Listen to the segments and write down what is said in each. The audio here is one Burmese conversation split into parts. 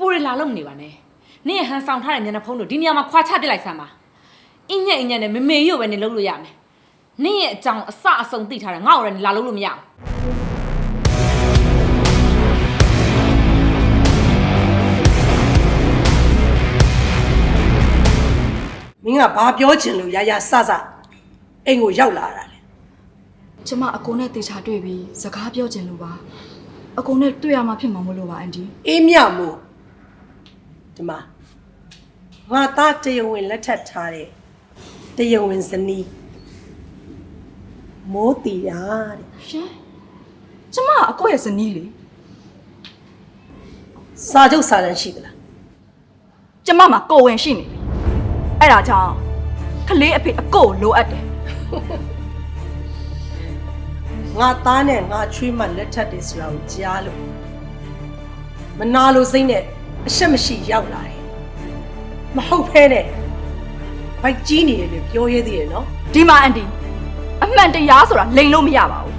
ပူရလာလို့မနေပါနဲ့နင့်ရဲ့ဟန်ဆောင်ထားတဲ့မျက်နှာဖုံးတို့ဒီနေရာမှာခွာချပစ်လိုက်စမ်းပါအင်းညက်အင်းညက်နဲ့မမေရုပ်ပဲနေလုပ်လို့ရမယ်နင့်ရဲ့အကြောင်းအစအဆုံးသိထားတယ်ငါ့ကိုလည်းလာလို့လို့မရအောင်မင်းကဘာပြောချင်လို့ရရဆဆအိမ်ကိုရောက်လာတာလေကျမအကိုနဲ့တေချာတွေ့ပြီးစကားပြောချင်လို့ပါအကိုနဲ့တွေ့ရမှာဖြစ်မှာမလို့ပါအန်တီအေးမြမို့ ဒီမှာငါသားတယဝင်လက်ထပ်ထားတဲ့တယဝင်ဇနီးမိုးတီတာတဲ့ရှင်ကျမအကိုရဲ့ဇနီးလေစာချုပ်စာတမ်းရှိသလားကျမမှာကိုယ်ဝင်ရှိနေပြီအဲ့ဒါကြောင့်ကလေးအဖေအကိုကိုလိုအပ်တယ်ငါသားနဲ့ငါချွေးမလက်ထပ်တယ်ဆိုတာကိုကြားလို့မနာလို့စိမ့်နဲ့ အရှက်မရှိရောက်လာတယ်မဟုတ်ဖဲနဲ့ဘိုက်ကြီးနေတယ်လို့ပြောရသေးတယ်နော်ဒီမှာအန်တီအမှန်တရားဆိုတာလိန်လို့မရပါဘူး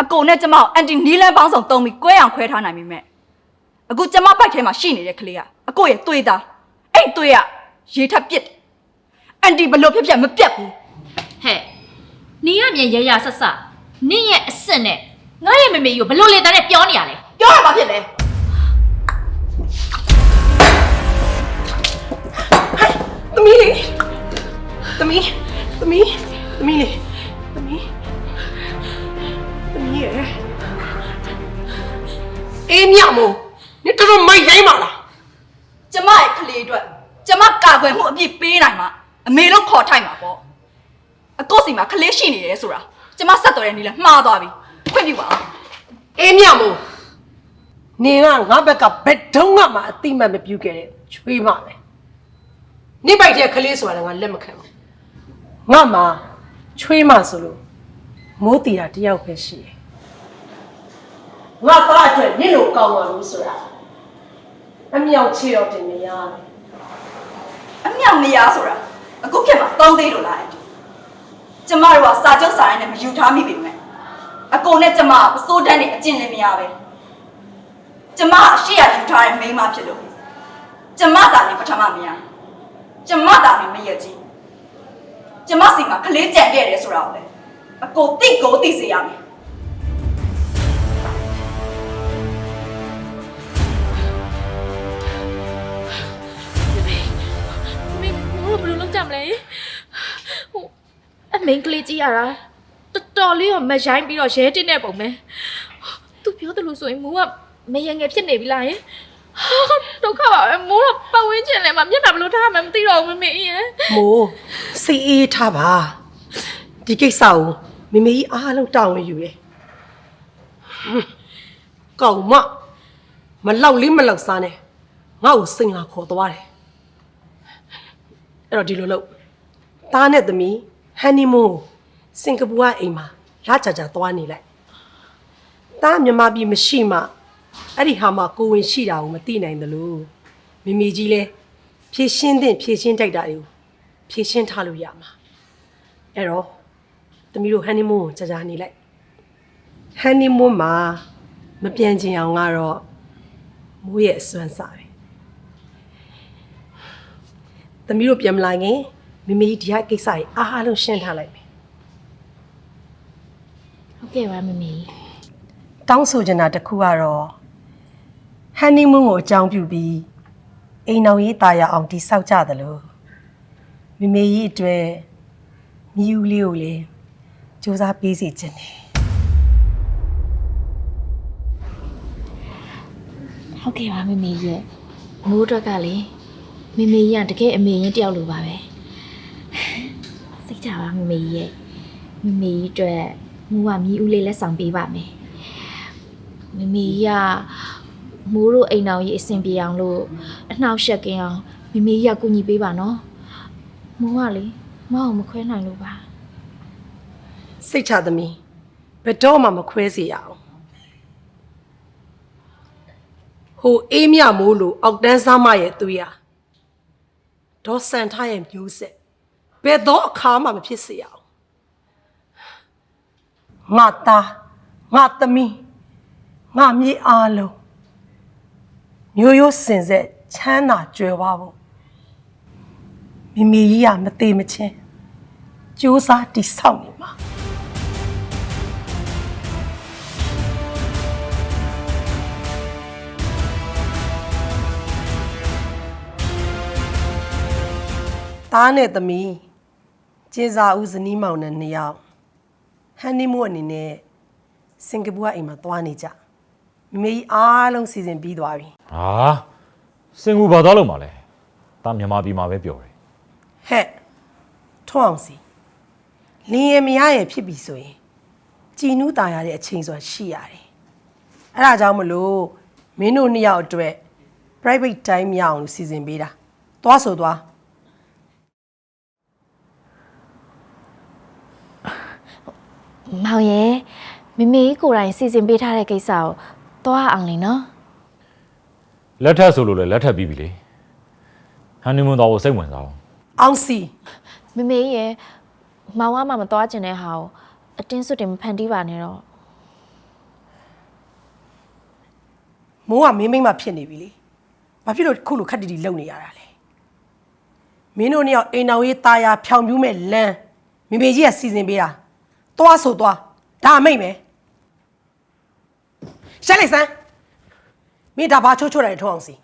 အကိုနဲ့ကျမကိုအန်တီနီးလန်းပေါင်းဆောင်တုံးပြီးကွဲအောင်ခွဲထားနိုင်ပြီမဲ့အခုကျမဘိုက်ထဲမှာရှိနေတဲ့ကလေးကအကိုရဲ့သွေးသားအဲ့သွေးကရေထပ်ပစ်တယ်အန်တီဘလို့ဖြစ်ဖြစ်မပြတ်ဘူးဟဲ့နီကမြန်ရရဆက်ဆက်နင့်ရဲ့အစ်စ်နဲ့ငါရဲ့မမေကြီးကိုဘလို့လေတန်းနဲ့ပြောနေရလဲပြောရမှာဖြစ်လေ သမီးလေးသမီးသမီးသမီးလေးသမီးသမီးရဲ့အေးမြမို့နေတော်တော်မိုက်ရိုင်းပါလားကျမရဲ့ကလေးအတွက်ကျမကာကွယ်မှုအပြည့်ပေးနိုင်မှာအမေလို့ခေါ်ထိုက်မှာပေါ့အကိုစီမှာကလေးရှိနေတယ်ဆိုတာကျမဆက်တော်တဲ့နေ့လဲမှားသွားပြီခွင့်ပြုပါဦးအေးမြမို့နေကငါဘက်ကဘယ်တုန်းကမှအတိမတ်မပြုတ်ခဲ့တဲ့ချွေးမပဲ နေပိုက်တဲ့ကလေးဆိုတာကငါလက်မခံဘူးငါမှချွေးမဆိုလို့မိုးတီတာတယောက်ပဲရှိတယ်ငါသားအတွက်နင့်လိုကောင်းပါလို့ဆိုတာအမြောက်ချေတော့တင်နေရတယ်အမြောက်နေရဆိုတာအခုခေတ်မှာသုံးသေးလို့လားအန်တီကျမတို့ကစာချုပ်စာရိုင်းနဲ့မယူထားမိပေမဲ့အကုန်နဲ့ကျမကပစိုးတန်းနေအကျင့်လည်းမရပဲကျမအရှိရယူထားတဲ့မိန်းမဖြစ်လို့ကျမသာနေပထမမရ ကျမသာနေမရကြီးကျမစီမှာကလေးကြံခဲ့တယ်ဆိုတာကိုလေအကိုတိတ်ကိုသိစေရမယ်မင်းဘလို့ဘလို့လောက်ကြမလဲဟိုအမင်းကလေးကြီးရတာတော်တော်လေးတော့မရိုင်းပြီးတော့ရဲတင်တဲ့ပုံပဲသူပြောတယ်လို့ဆိုရင်မူကမရငယ်ဖြစ်နေပြီလားယင် ဟာဒုက္ခပါပဲမိုးတော့ပတ်ဝန်းကျင်လည်းမမျက်နှာဘလို့ထားမှမသိတော့ဘူးမမေကြီးရယ်မိုးစိတ်အေးထားပါဒီကိစ္စကိုမမေကြီးအားလုံးတောင်းဝင်ယူတယ်ဟွန်းကောင်မမလောက်လေးမလောက်စားနဲ့ငါ့ကိုစိန်လာခေါ်သွားတယ်အဲ့တော့ဒီလိုလို့သားနဲ့သမီးဟန်နီမွန်းကိုစင်ကာပူကအိမ်မှာလာကြကြသွားနေလိုက်သားမြန်မာပြည်မရှိမှ အဲ့ဒီဟာမှာကိုဝင်ရှိတာကိုမသိနိုင်တယ်လို့မမေကြီးလဲဖြည့်ရှင်းတဲ့ဖြည့်ရှင်းတိုက်တာတွေကိုဖြည့်ရှင်းထားလို့ရမှာအဲ့တော့သမီးတို့ဟန်နီမွန်းကိုကြာကြာနေလိုက်ဟန်နီမွန်းမှာမပြန်ချင်အောင်ကတော့မိုးရဲ့အစွမ်းစားပဲသမီးတို့ပြန်မလာခင်မမေကြီးဒီဟာကိစ္စကြီးအားလုံးရှင်းထားလိုက်မယ်ဟုတ်ကဲ့ပါမမေကြီးတောင်းဆိုချင်တာတစ်ခုကတော့ ဟန်နီမွန်းကိုအကြောင်းပြုပြီးအိမ်အောင်ရေးတာယာအောင်တိဆောက်ကြသလိုမမေကြီးအတွက်မြူးလေးကိုလည်းစူးစမ်းပေးစီခြင်းတယ်ဟုတ်ကဲ့ပါမမေရဲ့မိုးအတွက်ကလေမမေရတကယ်အမေရင်တယောက်လိုပါပဲစိတ်ကြပါမမေရဲ့မမေအတွက်မိုးကမြည်ဦးလေးလက်ဆောင်ပေးပါမယ်မမေရ မိုးတို့အိမ်အောင်ကြီးအဆင်ပြေအောင်လို့အနှောက်အယှက်ကင်းအောင်မမေကြီးကကူညီပေးပါနော်မိုးကလေမအောင်မခွဲနိုင်လို့ပါစိတ်ချသမီးဘယ်တော့မှမခွဲစေရအောင်ဟိုအေးမြမိုးလို့အောက်တန်းစားမရဲ့သူရဒေါ်စန်ထားရဲ့မျိုးဆက်ဘယ်တော့အခါမှမဖြစ်စေရအောင်ငါသားငါသမီးငါမြေအားလုံး မျိုးရိုးစင်ဆက်ချမ်းသာကြွယ်ဝဖို့မိမိကြီးကမသေးမချင်းကြိုးစားတိဆောက်နေမှာသားနဲ့သမီးကျင်းစာဦးဇနီးမောင်နဲ့နှစ်ယောက်ဟန်နီမူအနေနဲ့စင်ကာပူကအိမ်မှာသွားနေကြ မမေကြီးအားလုံးစီစဉ်ပြီးသွားပြီ ဟာစင်ကူဘာသွားလို့မလဲတာမြန်မာပြည်မှာပဲပြောတယ် ဟဲ့ထွန်းအောင်စီလင်းရမရရဲ့ဖြစ်ပြီဆိုရင်ကြည်နူးตายရတဲ့အချိန်ဆိုတာရှိရတယ်အဲ့ဒါကြောင့်မလို့မင်းတို့နှစ်ယောက်အတွက် private time ရအောင်လို့စီစဉ်ပေးတာသွားဆိုသွား မောင်ရဲ့မမေကြီးကိုယ်တိုင်စီစဉ်ပေးထားတဲ့ကိစ္စကို သွားအောင်လေနော်လက်ထပ်ဆိုလို့လည်းလက်ထပ်ပြီးပြီလေဟန်နီမွန်းသွားဖို့စိတ်ဝင်စားအောင်အောင်စီမမေကြီးရဲ့မောင်ကမှမသွားကျင်တဲ့ဟာကိုအတင်းစွတ်တင်မဖန်တီးပါနဲ့တော့မိုးကမင်းမိမ့်မဖြစ်နေပြီလေဘာဖြစ်လို့ခုလိုခက်တီတီလုံနေရတာလဲမင်းတို့နှစ်ယောက်အိမ်တော်ရေးตาရဖြောင်ပြူးမဲ့လမ်းမိမေကြီးကစီစဉ်ပေးတာသွားဆိုသွားဒါအမိတ်မယ် ရှက်လိုက်စမ်းမင်းဒါဘာချိုးချိုးတယ်ထုံးအောင်စီ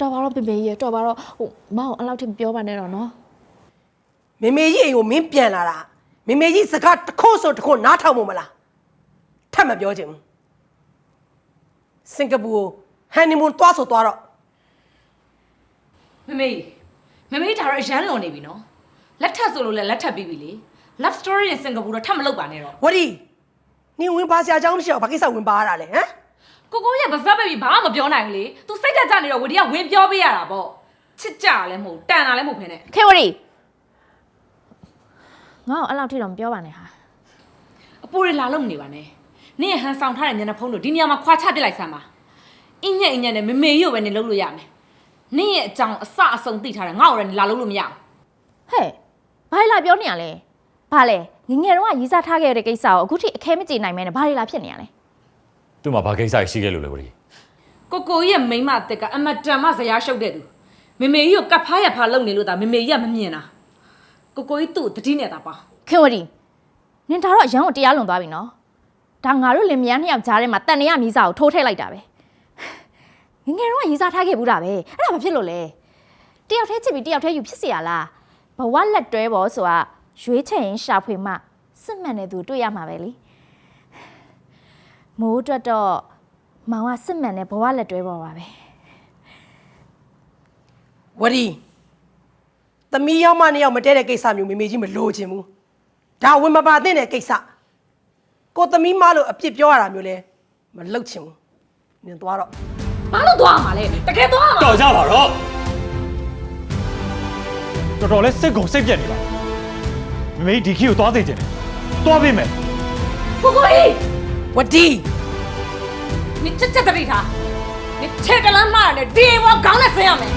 တော်ပါတော့မမေကြီးရဲ့တော်ပါတော့ဟိုမောင်အဲ့လောက်ထိမပြောပါနဲ့တော့နော်မေမေကြီးအိမ်ကိုမင်းပြန်လာတာမေမေကြီးစကားတစ်ခုဆိုတစ်ခုနားထောင်မို့မလားထပ်မပြောချင်ဘူးစင်ကာပူကိုဟန်နီမွန်းသွားဆိုသွားတော့မမေမမေဒါတော့အရန်လွန်နေပြီနော်လက်ထပ်ဆိုလို့လည်းလက်ထပ်ပြီးပြီလေ love story နဲ့စင်ကာပူတော့ထပ်မလုပ်ပါနဲ့တော့ဝဒီနင်ဝင်ပါစရာအကြောင်းမရှိအောင်ဘာကိစ္စဝင်ပါရတာလဲဟမ် ကိုကိုရဲ့ဗဇက်ပဲပြီဘာမှမပြောနိုင်ဘူးလေ तू စိတ်သက်ကြနေတော့ဝဒီကဝင်ပြောပေးရတာပေါ့ချစ်ကြလည်းမဟုတ်တန်တာလည်းမဟုတ်ဖ ೇನೆ ခေဝရီငါ့ကိုအဲ့လောက်ထိတော့မပြောပါနဲ့ဟာအပူတွေလာလို့မနေပါနဲ့နင့်ရဲ့ဟန်ဆောင်ထားတဲ့မျက်နှာဖုံးတို့ဒီနေရာမှာခွာချပစ်လိုက်စမ်းပါအင်းညက်အင်းညက်နဲ့မမေကြီးကိုပဲနေလုပ်လို့ရမယ်နင့်ရဲ့အကြောင်းအစအဆုံးသိထားတယ်ငါ့ကိုလည်းလာလို့လို့မရဘူးဟဲ့ဘာလဲလာပြောနေရလဲဘာလဲငယ်ငယ်တော့ကရီးစားထားခဲ့တဲ့ကိစ္စကိုအခုထိအခဲမကြေနိုင်မဲနဲ့ဘာတွေလာဖြစ်နေရလဲ သူ့မှာဘာကိစ္စရှိခဲ့လို့လဲဝရီ ကိုကိုကြီးရဲ့မိန်းမအစ်စ်ကအမတန်မှဇရာရှုပ်တဲ့သူမေမေကြီးကိုကပ်ဖားရဖားလုပ်နေလို့ဒါမေမေကြီးကမမြင်တာကိုကိုကြီးသူ့ကိုတတိနဲ့တာပါ ခေဝရီနင်ဒါတော့အရန်ကိုတရားလွန်သွားပြီနော်ဒါငါတို့လင်မယားနှစ်ယောက်ကြားထဲမှာတန်နေရမီးစာကိုထိုးထည့်လိုက်တာပဲငယ်ငယ်တော့ကရီးစားထားခဲ့ဘူးတာပဲအဲ့ဒါဘာဖြစ်လို့လဲတယောက်တည်းချစ်ပြီးတယောက်တည်းယူဖြစ်เสียလားဘဝလက်တွဲပေါ်ဆိုတာရွေးချယ်ရင်ရှာဖွေမှစစ်မှန်တဲ့သူတွေ့ရမှာပဲလေ မိုးအတွက်တော့မောင်ကစစ်မှန်တဲ့ဘဝလက်တွဲပေါ်ပါပဲဝဒီသမီးရောက်မနှစ်ယောက်မတဲတဲ့ကိစ္စမျိုးမေမေကြီးမလိုချင်ဘူးဒါဝင်မပါသင့်တဲ့ကိစ္စကိုသမီးမလို့အပြစ်ပြောရတာမျိုးလဲမလုပ်ချင်ဘူးနင်သွားတော့ဘာလို့သွားမှာလဲတကယ်သွားမှာတော်ကြပါတော့တော်တော်လေးစိတ်ကုန်စိတ်ပြက်နေပါမမေဒီခီကိုသွားသေးခြင်းတယ်သွားပေးမယ်ကိုကိုကြီး ဝတီနင်ချက်ချက်တပိထားနင်ချက်တလမ်းမရနဲ့ဒီဝါခေါင်းနဲ့ဆင်းရမယ်